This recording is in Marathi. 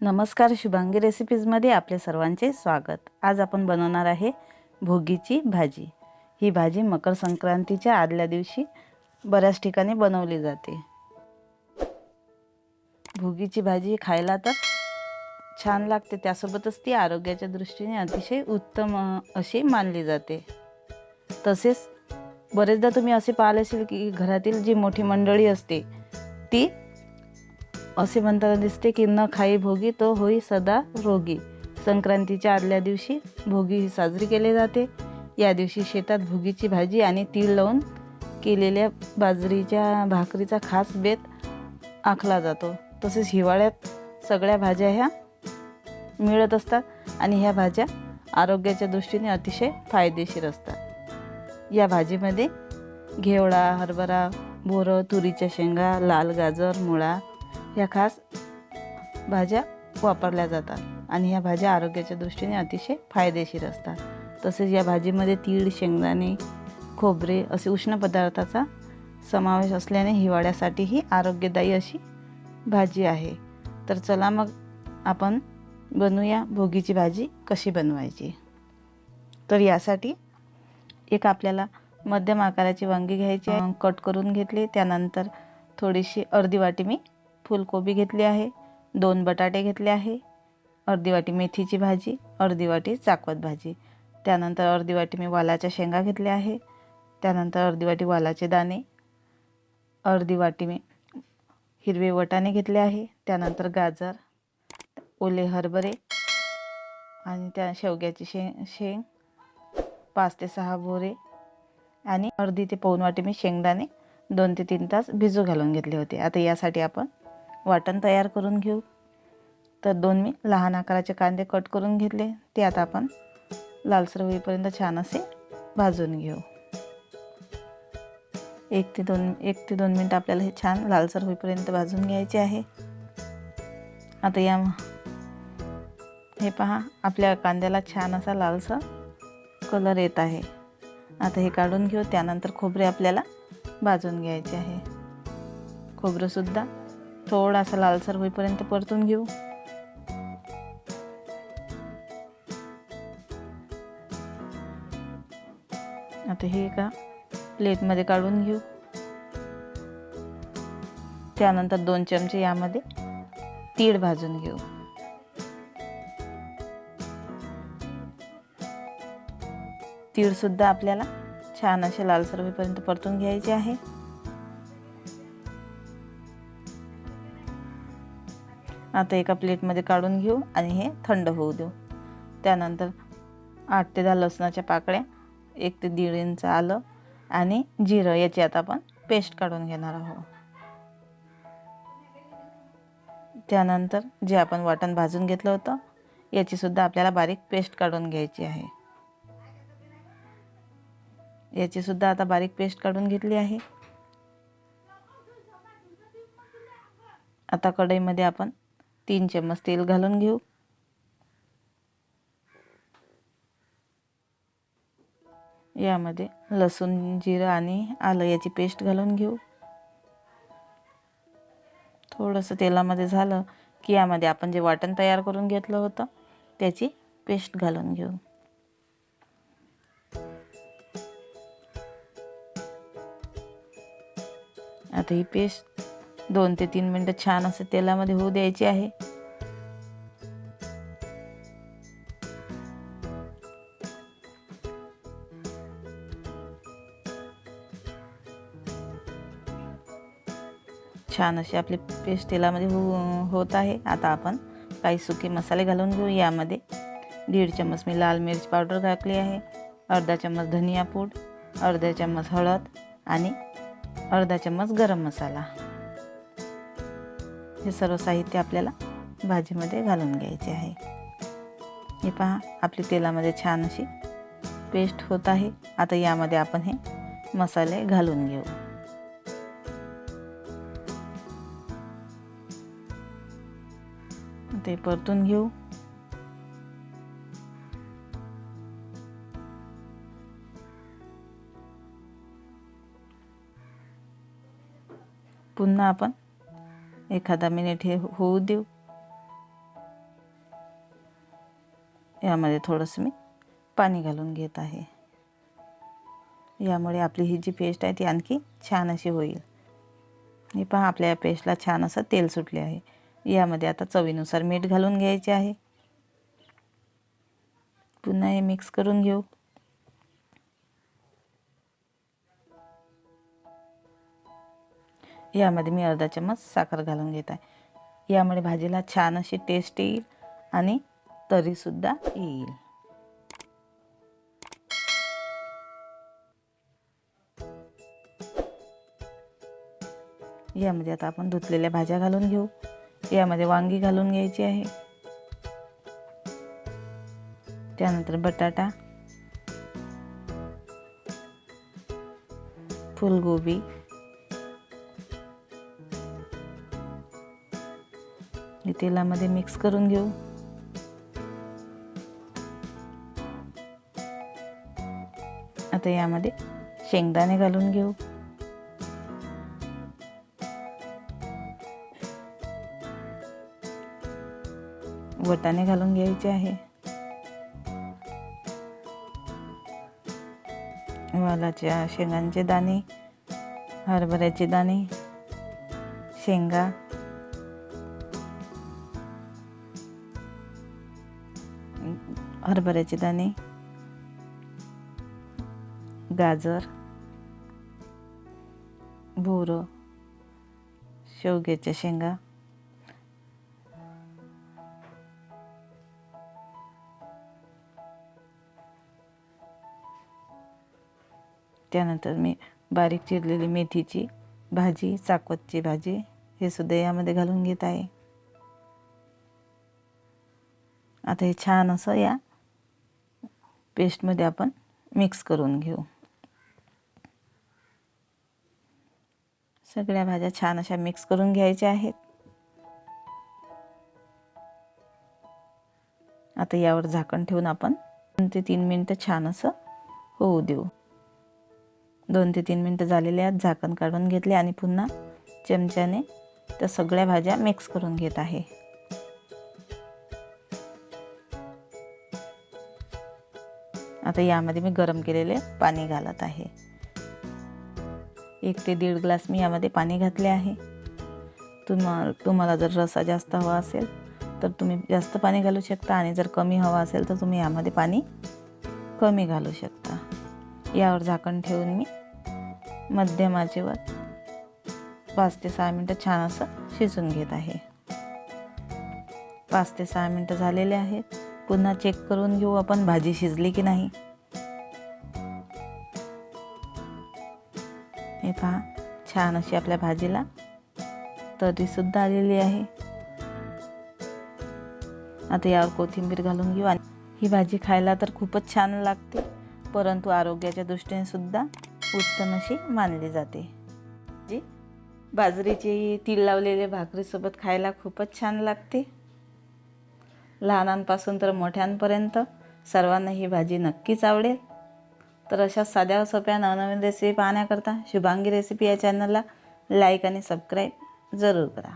नमस्कार शुभांगी रेसिपीजमध्ये आपले सर्वांचे स्वागत. आज आपण बनवणार आहे भोगीची भाजी. ही भाजी मकर संक्रांतीच्या आदल्या दिवशी बऱ्याच ठिकाणी बनवली जाते. भोगीची भाजी खायला तर छान लागते. त्यासोबतच ती आरोग्याच्या दृष्टीने अतिशय उत्तम अशी मानली जाते. तसेच बरेचदा तुम्ही असे पाहिले असेल की घरातील जी मोठी मंडळी असते ती असे म्हणताना दिसते की न खाई भोगी तो होई सदा रोगी. संक्रांतीच्या आदल्या दिवशी भोगी ही साजरी केली जाते. या दिवशी शेतात भोगीची भाजी आणि तीळ लावून केलेल्या बाजरीच्या भाकरीचा खास बेत आखला जातो. तसेच हिवाळ्यात सगळ्या भाज्या ह्या मिळत असतात आणि ह्या भाज्या आरोग्याच्या दृष्टीने अतिशय फायदेशीर असतात. या भाजीमध्ये घेवडा हरभरा बोरं तुरीच्या शेंगा लाल गाजर मुळा ह्या खास भाज्या वापरल्या जातात आणि ह्या भाज्या आरोग्याच्या दृष्टीने अतिशय फायदेशीर असतात. तसेच या भाजीमध्ये तीळ शेंगदाणे खोबरे असे उष्ण पदार्थाचा समावेश असल्याने हिवाळ्यासाठी ही आरोग्यदायी अशी भाजी आहे. तर चला मग आपण बनवूया भोगीची भाजी कशी बनवायची. तर यासाठी एक आपल्याला मध्यम आकाराची वांगी घ्यायची कट करून घेतली त्यानंतर थोडीशी अर्धी वाटी मी फुलकोबी घेतली आहे दोन बटाटे घेतले आहे अर्धी वाटी मेथीची भाजी अर्धी वाटी चाकवत भाजी. त्यानंतर अर्धी वाटी मी वालाच्या शेंगा घेतल्या आहे त्यानंतर अर्धी वाटी वालाचे दाणे अर्धी वाटी मी हिरवे वटाणे घेतले आहे त्यानंतर गाजर ओले हरभरे आणि त्या शेवग्याची शेंग शेंग पाच ते सहा बोरे आणि अर्धी ते पाऊन वाटी मी शेंगदाणे दोन ते तीन तास भिजू घालून घेतले होते. आता यासाठी आपण वाटण तयार करून घेऊ. तर दोन मी लहान आकाराचे कांदे कट करून घेतले. ते आता आपण लालसर होईपर्यंत छान असे भाजून घेऊ. एक ते दोन एक ते दोन मिनटं आपल्याला हे छान लालसर होईपर्यंत भाजून घ्यायचे आहे. आता या हे पहा आपल्या कांद्याला छान असा लालसर कलर येत आहे. आता हे काढून घेऊ. त्यानंतर खोबरे आपल्याला भाजून घ्यायचे आहे. खोबरंसुद्धा थोडासा लालसर होईपर्यंत परतून घेऊ. आता हे एका प्लेटमध्ये काढून घेऊ. त्यानंतर दोन चमचे यामध्ये तीळ भाजून घेऊ. तीळसुद्धा आपल्याला छान असे लालसर होईपर्यंत परतून घ्यायचे आहे. आता एका प्लेटमध्ये काढून घेऊ आणि हे थंड होऊ देऊ. त्यानंतर आठ ते दहा लसणाच्या पाकळ्या एक ते दीड इंच आलं आणि जिरं याची आता आपण पेस्ट काढून घेणार आहोत. त्यानंतर जे आपण वाटण भाजून घेतलं होतं याचीसुद्धा आपल्याला बारीक पेस्ट काढून घ्यायची आहे. याचीसुद्धा आता बारीक पेस्ट काढून घेतली आहे. आता कढईमध्ये आपण तीन चम्मच तेल घालून घेऊ. यामध्ये लसूण जिरं आणि आलं याची पेस्ट घालून घेऊ. थोडंसं तेलामध्ये झालं की यामध्ये आपण जे वाटण तयार करून घेतलं होतं त्याची पेस्ट घालून घेऊ. आता ही पेस्ट दोन ते तीन मिनटं छान असं तेलामध्ये होऊ द्यायची आहे. छान अशी आपली पेस्ट तेलामध्ये हो होत आहे. आता आपण काही सुके मसाले घालून घेऊ यामध्ये. दीड चम्मच मी लाल मिरच पावडर घातली आहे. अर्धा चम्मच धनिया पूड अर्धा चम्मच हळद आणि अर्धा चम्मच गरम मसाला. हे सर्व साहित्य आपल्याला भाजीमध्ये घालून घ्यायचे आहे. हे पहा आपली तेलामध्ये छान अशी पेस्ट होत आहे. आता यामध्ये आपण हे मसाले घालून घेऊ. ते परतून घेऊ. पुन्हा आपण एखादा मिनिट हे हो- होऊ देऊ. यामध्ये थोडंसं मी पाणी घालून घेत आहे. यामुळे आपली ही जी पेस्ट आहे ती आणखी छान अशी होईल. हे पहा आपल्या या पेस्टला छान असं तेल सुटले आहे. यामध्ये आता चवीनुसार मीठ घालून घ्यायचे आहे. पुन्हा हे मिक्स करून घेऊ. यामध्ये मी अर्धा चम्मच साखर घालून घेत आहे. यामुळे भाजीला छान अशी टेस्ट येईल आणि तरीसुद्धा येईल. यामध्ये आता आपण धुतलेल्या भाज्या घालून घेऊ. यामध्ये वांगी घालून घ्यायची आहे. त्यानंतर बटाटा फुलगोबी हे तेलामध्ये मिक्स करून घेऊ. आता यामध्ये शेंगदाणे घालून घेऊ. वटाणे घालून घ्यायचे आहे. वालाच्या शेंगांचे दाणे हरभऱ्याचे दाणे शेंगा हरभऱ्याचे दाणे गाजर बोरं शेवग्याच्या शेंगा त्यानंतर मी बारीक चिरलेली मेथीची भाजी चाकवतची भाजी हे सुद्धा यामध्ये घालून घेत आहे. आता हे छान असं या पेस्टमध्ये आपण मिक्स करून घेऊ. सगळ्या भाज्या छान अशा मिक्स करून घ्यायच्या आहेत. आता यावर झाकण ठेवून आपण दोन ते तीन मिनटं छान असं होऊ देऊ. दोन ते तीन मिनटं झालेले आहेत झाकण काढून घेतले आणि पुन्हा चमच्याने त्या सगळ्या भाज्या मिक्स करून घेत आहे. आता यामध्ये मी गरम केलेले पाणी घालत आहे. एक ते दीड ग्लास मी यामध्ये पाणी घातले आहे. तुम्हा तुम्हाला जर रसा जास्त हवा असेल तर तुम्ही जास्त पाणी घालू शकता आणि जर कमी हवा असेल तर तुम्ही यामध्ये पाणी कमी घालू शकता. यावर झाकण ठेवून मी मध्यम आचेवर पाच ते सहा मिनटं छान असं शिजून घेत आहे. पाच ते सहा मिनटं झालेले आहेत. पुन्हा चेक करून घेऊ आपण भाजी शिजली की नाही. हे पहा छान अशी आपल्या भाजीला तरीसुद्धा आलेली आहे. आता यावर कोथिंबीर घालून घेऊ आणि ही भाजी खायला तर खूपच छान लागते परंतु आरोग्याच्या दृष्टीने सुद्धा उत्तम अशी मानली जाते. जी बाजरीची तीळ लावलेले भाकरीसोबत खायला खूपच छान लागते. लहानांपासून तर मोठ्यांपर्यंत सर्वांना ही भाजी नक्कीच आवडेल. तर अशा साध्या सोप्या नवनवीन रेसिपी पाहण्याकरता शुभांगी रेसिपी या चॅनलला लाईक आणि सबस्क्राईब जरूर करा.